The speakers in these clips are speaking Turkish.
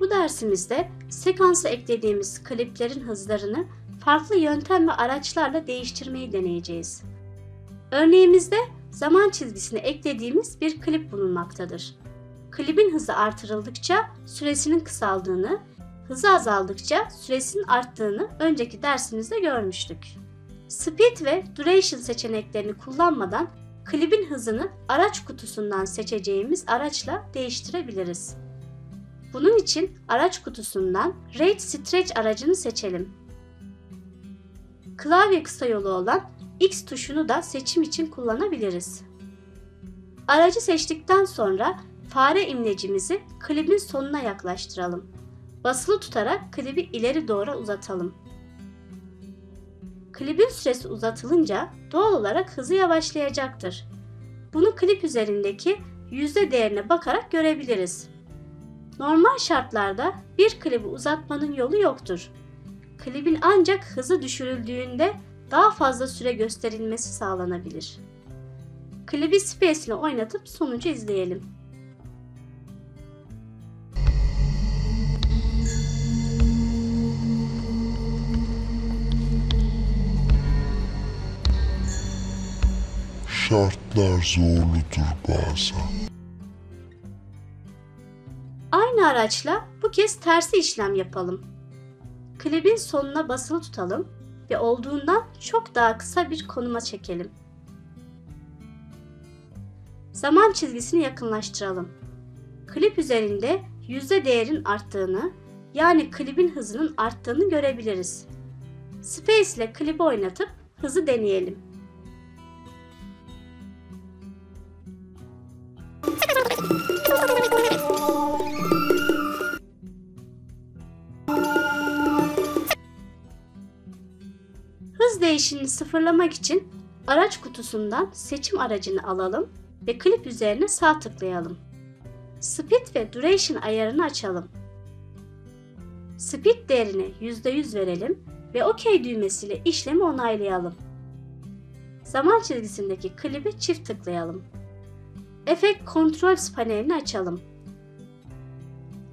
Bu dersimizde sekansa eklediğimiz kliplerin hızlarını farklı yöntem ve araçlarla değiştirmeyi deneyeceğiz. Örneğimizde zaman çizgisine eklediğimiz bir klip bulunmaktadır. Klibin hızı artırıldıkça süresinin kısaldığını, hızı azaldıkça süresinin arttığını önceki dersimizde görmüştük. Speed ve Duration seçeneklerini kullanmadan klibin hızını araç kutusundan seçeceğimiz araçla değiştirebiliriz. Bunun için araç kutusundan Rate Stretch aracını seçelim. Klavye kısa yolu olan X tuşunu da seçim için kullanabiliriz. Aracı seçtikten sonra fare imlecimizi klibin sonuna yaklaştıralım. Basılı tutarak klibi ileri doğru uzatalım. Klibin süresi uzatılınca doğal olarak hızı yavaşlayacaktır. Bunu klip üzerindeki yüzde değerine bakarak görebiliriz. Normal şartlarda bir klibi uzatmanın yolu yoktur. Klibin ancak hızı düşürüldüğünde daha fazla süre gösterilmesi sağlanabilir. Klibi space ile oynatıp sonucu izleyelim. Şartlar zorludur bazen. Araçla bu kez tersi işlem yapalım. Klibin sonuna basılı tutalım ve olduğundan çok daha kısa bir konuma çekelim. Zaman çizgisini yakınlaştıralım. Klip üzerinde yüzde değerin arttığını, yani klibin hızının arttığını görebiliriz. Space ile klibi oynatıp hızı deneyelim. Hız değişimini sıfırlamak için araç kutusundan seçim aracını alalım ve klip üzerine sağ tıklayalım. Speed ve Duration ayarını açalım. Speed değerini %100 verelim ve OK düğmesiyle işlemi onaylayalım. Zaman çizgisindeki klibi çift tıklayalım. Effect Controls panelini açalım.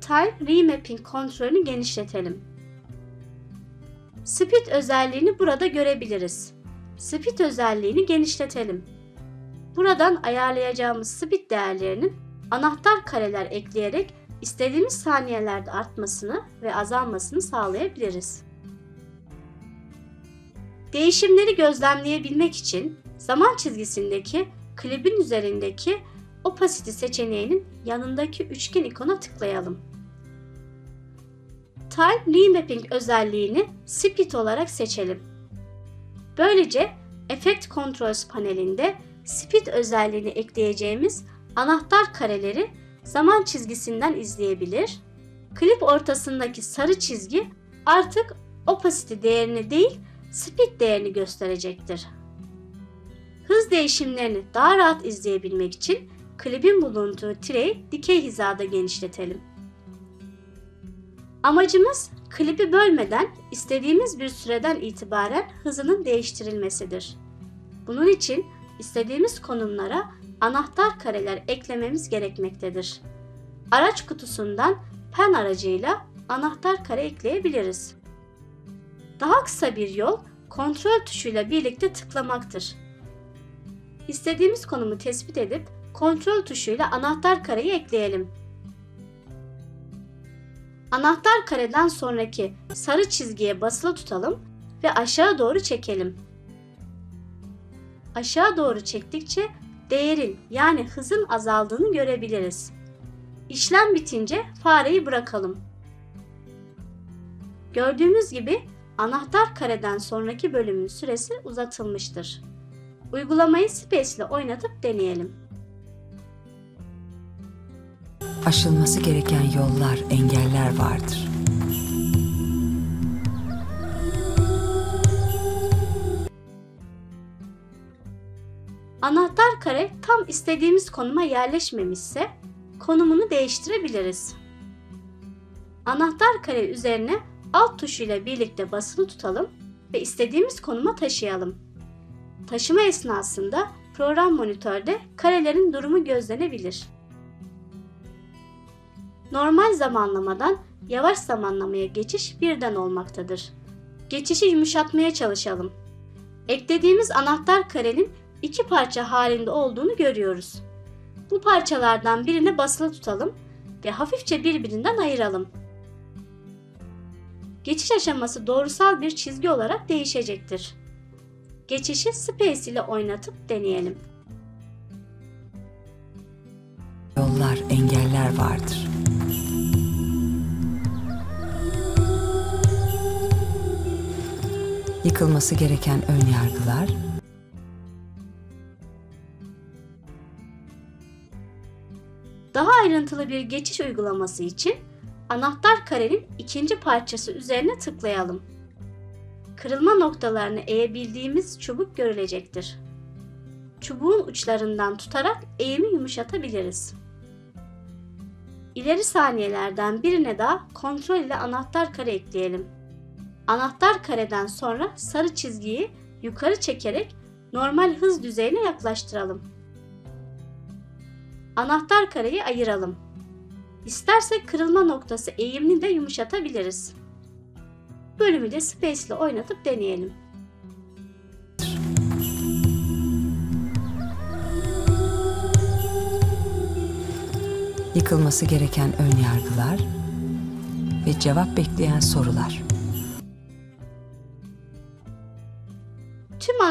Time Remapping kontrolünü genişletelim. Speed özelliğini burada görebiliriz. Speed özelliğini genişletelim. Buradan ayarlayacağımız speed değerlerinin anahtar kareler ekleyerek istediğimiz saniyelerde artmasını ve azalmasını sağlayabiliriz. Değişimleri gözlemleyebilmek için zaman çizgisindeki klibin üzerindeki opacity seçeneğinin yanındaki üçgen ikona tıklayalım. Time Remapping özelliğini Speed olarak seçelim. Böylece Effect Controls panelinde Speed özelliğini ekleyeceğimiz anahtar kareleri zaman çizgisinden izleyebilir. Klip ortasındaki sarı çizgi artık opacity değerini değil, speed değerini gösterecektir. Hız değişimlerini daha rahat izleyebilmek için klibin bulunduğu tireyi dikey hizada genişletelim. Amacımız klibi bölmeden istediğimiz bir süreden itibaren hızının değiştirilmesidir. Bunun için istediğimiz konumlara anahtar kareler eklememiz gerekmektedir. Araç kutusundan pen aracıyla anahtar kare ekleyebiliriz. Daha kısa bir yol kontrol tuşuyla birlikte tıklamaktır. İstediğimiz konumu tespit edip kontrol tuşuyla anahtar kareyi ekleyelim. Anahtar kareden sonraki sarı çizgiye basılı tutalım ve aşağı doğru çekelim. Aşağı doğru çektikçe değerin yani hızın azaldığını görebiliriz. İşlem bitince fareyi bırakalım. Gördüğümüz gibi anahtar kareden sonraki bölümün süresi uzatılmıştır. Uygulamayı Space ile oynatıp deneyelim. Aşılması gereken yollar, engeller vardır. Anahtar kare tam istediğimiz konuma yerleşmemişse konumunu değiştirebiliriz. Anahtar kare üzerine alt tuşuyla birlikte basılı tutalım ve istediğimiz konuma taşıyalım. Taşıma esnasında program monitörde karelerin durumu gözlenebilir. Normal zamanlamadan yavaş zamanlamaya geçiş birden olmaktadır. Geçişi yumuşatmaya çalışalım. Eklediğimiz anahtar karenin iki parça halinde olduğunu görüyoruz. Bu parçalardan birini basılı tutalım ve hafifçe birbirinden ayıralım. Geçiş aşaması doğrusal bir çizgi olarak değişecektir. Geçişi space ile oynatıp deneyelim. Yollar, engeller vardır. Yıkılması gereken ön yargılar, Daha ayrıntılı bir geçiş uygulaması için anahtar karenin ikinci parçası üzerine tıklayalım. Kırılma noktalarını eğebildiğimiz çubuk görülecektir. Çubuğun uçlarından tutarak eğimi yumuşatabiliriz. İleri saniyelerden birine daha kontrol ile anahtar kare ekleyelim. Anahtar kareden sonra sarı çizgiyi yukarı çekerek normal hız düzeyine yaklaştıralım. Anahtar kareyi ayıralım. İstersek kırılma noktası eğimini de yumuşatabiliriz. Bölümü de Space ile oynatıp deneyelim. yıkılması gereken ön yargılar ve cevap bekleyen sorular.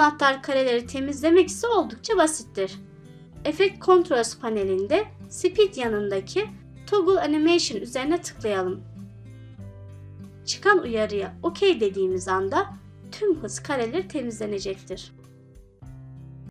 Anahtar kareleri temizlemek ise oldukça basittir. Effect Controls panelinde Speed yanındaki Toggle Animation üzerine tıklayalım. Çıkan uyarıya OK dediğimiz anda tüm hız kareleri temizlenecektir.